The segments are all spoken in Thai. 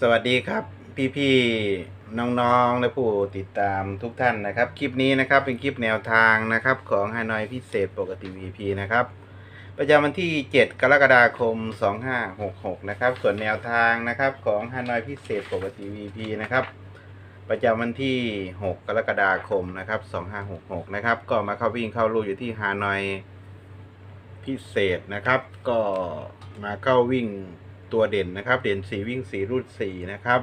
สวัสดีครับ พี่ๆน้องๆและผู้ติดตามทุกท่านนะครับ คลิปนี้นะครับเป็นคลิปแนวทางนะครับของฮานอยพิเศษปกติ VP นะครับ ประจำวันที่ 7 กรกฎาคม 2566 นะครับ ส่วนแนวทางนะครับของฮานอยพิเศษปกติ VP นะครับ ประจำวันที่ 6 กรกฎาคมนะครับ 2566 นะครับ ก็มาเข้าวิ่งเข้าลู่อยู่ที่ฮานอยพิเศษนะครับ ก็มาเข้าวิ่ง ตัวเด่นนะครับ เด่นสีวิ่งสีรูดสีนะครับ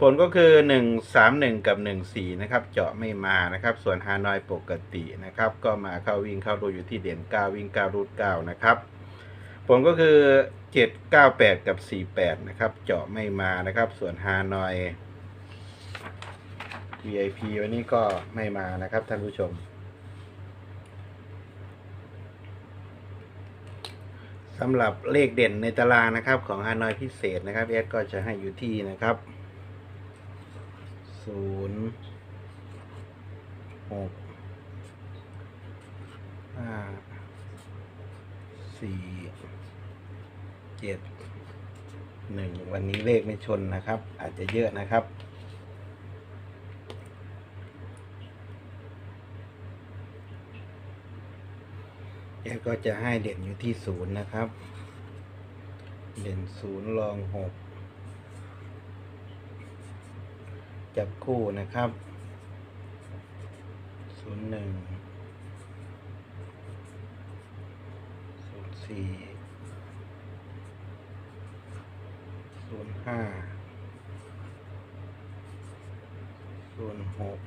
ผลก็คือ 1 3 1 กับ 1 4 นะครับ เจาะไม่มานะครับ ส่วนฮานอยปกตินะครับ ก็มาเข้าวิ่งเข้าดูอยู่ที่เด่น 9 วิ่ง 9 รูด 9 นะครับ ผลก็คือ 7 9 8 กับ 48 นะครับ เจาะไม่มานะครับ ส่วนฮานอย VIP วันนี้ก็ไม่มานะครับท่านผู้ชม สำหรับเลขเด่นในตารางนะครับ ของฮานอยพิเศษนะครับเอสก็จะให้อยู่ที่นะครับศูนย์หกห้าสี่เจ็ดหนึ่งวันนี้เลขไม่ชนนะครับ อาจจะเยอะนะครับ แกก็จะให้เด่นอยู่ที่ศูนย์นะครับ เด่นศูนย์รองหกจับคู่นะครับศูนย์หนึ่งศูนย์สี่ศูนย์ห้าศูนย์หก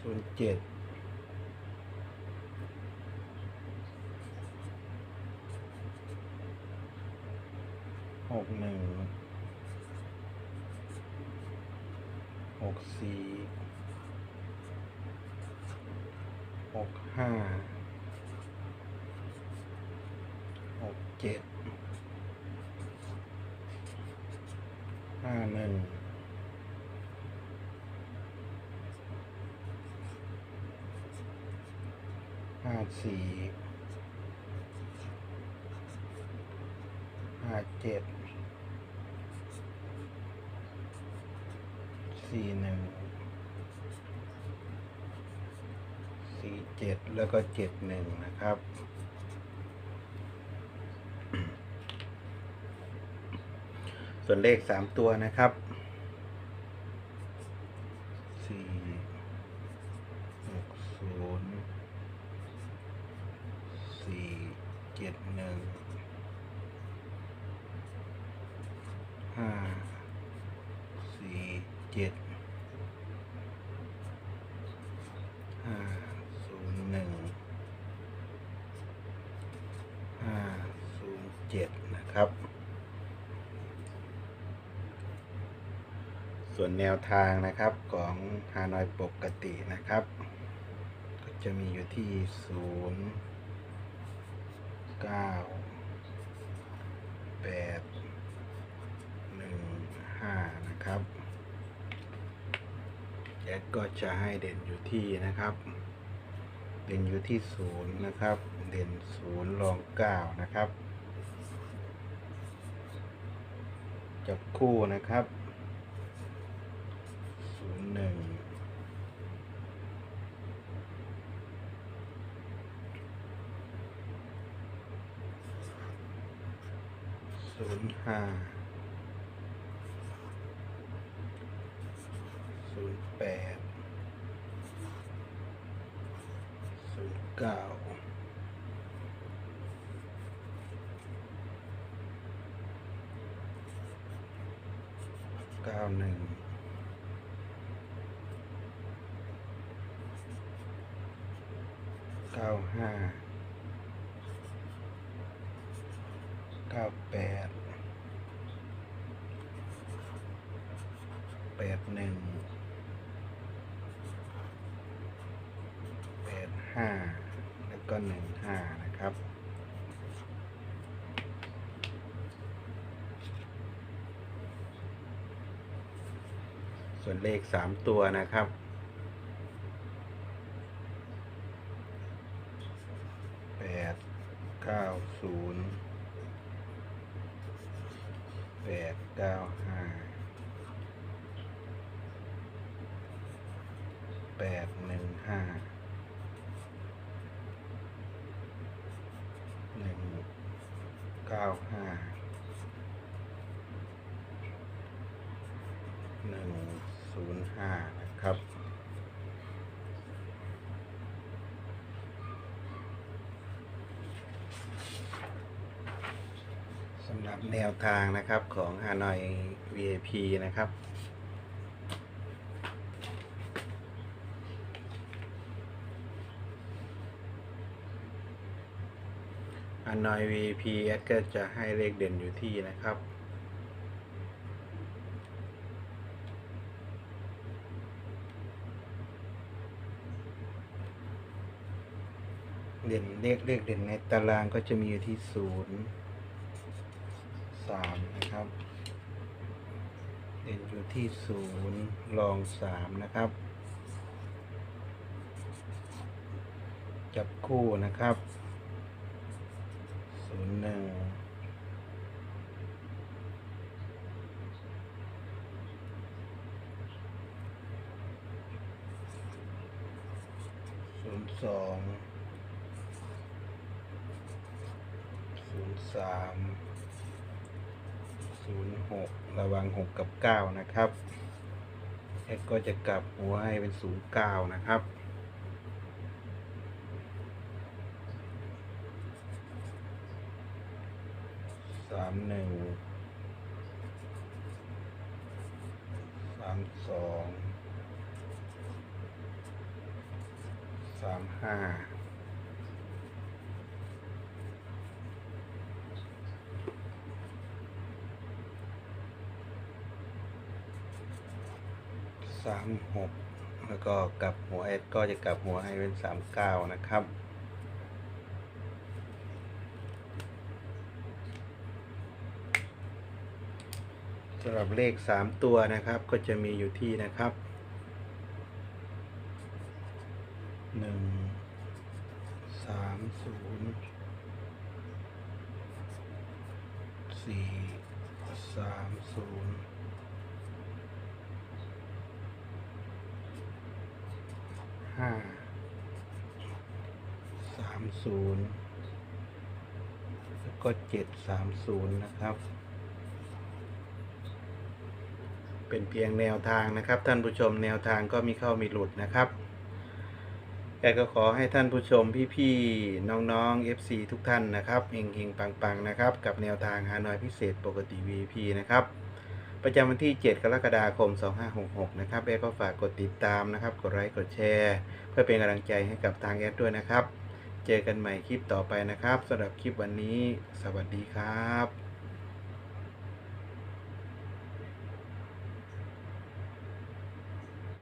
ศูนย์เจ็ด หกหนึ่งหกสี่หกห้าหกเจ็ดห้าหนึ่งห้าสี่ห้า เจ็ดสี่หนึ่งสี่เจ็ดแล้วก็เจ็ดหนึ่งนะครับ ส่วนเลขสามตัวนะครับสี่หกศูนย์สี่เจ็ดหนึ่ง ห้าสี่เจ็ดห้าศูนย์หนึ่งห้าศูนย์เจ็ดนะครับ ส่วนแนวทางนะครับของฮานอยปกตินะครับ ก็จะมีอยู่ที่ศูนย์เก้าแปด นะครับแอดก็จะให้เด่นอยู่ที่นะครับ เด่นอยู่ที่ศูนย์นะครับ เด่นศูนย์รองเก้านะครับ จับคู่นะครับศูนย์หนึ่งศูนย์ห้า ศูนย์แปดศูนย์เก้าเก้าหนึ่งเก้าห้าเก้าแปดแปดหนึ่ง แปด ห้าแล้วก็หนึ่งห้านะครับ ส่วนเลขสามตัวนะครับแปดเก้าศูนย์แปดเก้าห้าแปดหนึ่งห้าหนึ่งเก้าห้าหนึ่งศูนย์ห้านะครับ สำห รับแนวทางนะครับของ Hanoi VIP นะครับ Hanoi VIP แอดก็จะให้เลขเด่นอยู่ที่นะครับเด่นเลขเลขเด่นในตารางก็จะมีอยู่ที่ศูนย์ สามนะครับเด่นอยู่ที่ศูนย์รองสามนะครับ จับคู่นะครับศูนย์หนึ่งศูนย์สองศูนย์สาม ศูนย์หกระวังหกกับเก้านะครับเอ็ดก็จะกลับหัวให้เป็นศูนย์เก้านะครับสามหนึ่งสามสองสามห้า สามหกแล้วก็กลับหัวเอ็ดก็จะกลับหัวให้เป็นสามเก้านะครับ สำหรับเลขสามตัวนะครับก็จะมีอยู่ที่นะครับหนึ่งสามศูนย์สี่สามศูนย์ ห้าสามศูนย์แล้วก็เจ็ดสามศูนย์นะครับ เป็นเพียงแนวทางนะครับ ท่านผู้ชมแนวทางก็มีเข้ามีหลุดนะครับแกก็ขอให้ท่านผู้ชมพี่ๆน้องๆ FC ทุกท่านนะครับเฮงๆปังๆนะครับ กับแนวทางฮานอยพิเศษปกติ VP นะครับ ประจำวันที่ 7 กรกฎาคม 2566 นะครับแอดก็ฝากกดติดตามนะครับ กดไลค์กดแชร์ เพื่อเป็นกำลังใจให้กับทางแอดด้วยนะครับ เจอกันใหม่คลิปต่อไปนะครับสำหรับคลิปวันนี้ สวัสดีครับ